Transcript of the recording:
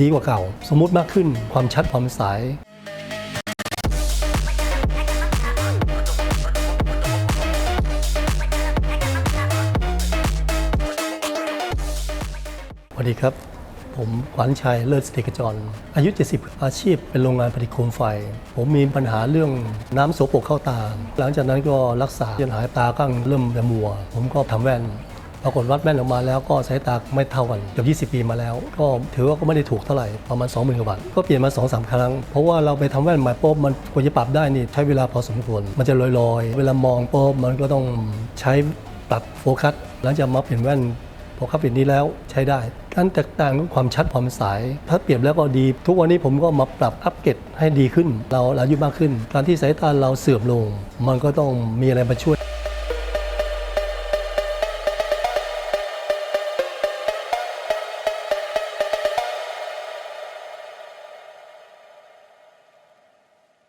ดีกว่าเก่า สมมุติมากขึ้นความชัดความใสสวัสดีครับ ผมขวัญชัยเลิศสติกจร อายุ 70 อาชีพเป็นโรงงานผลิตโคมไฟ ผมมีปัญหาเรื่องน้ำโสโปรกเข้าตา หลังจากนั้นก็รักษาจนหายตาข้างเริ่มจะมัว ผมก็ทำแว่น ปรากฏวัดแว่นออกมาแล้วก็สายตาไม่เท่ากันเกือบ20 ปีมาแล้ว ก็ถือว่าก็ไม่ได้ถูกเท่าไหร่ประมาณ 20,000กว่าบาทก็เปลี่ยนมา 2-3 ครั้ง เพราะว่าเราไปทำแว่นใหม่ปุ๊บมันกว่าจะปรับได้นี่ใช้เวลาพอสมควร มันจะลอยๆ เวลามองปุ๊บมันก็ต้องใช้ปรับโฟกัสหลังจากมาเปลี่ยนแว่นพอเข้าปิดนี้แล้วใช้ได้การแตกต่างของความชัดความใสถ้าเปรียบแล้วก็ดี ทุกวันนี้ผมก็มาปรับอัปเกรดให้ดีขึ้น เราอายุมากขึ้น การที่สายตาเราเสื่อมลง มันก็ต้องมีอะไรมาช่วย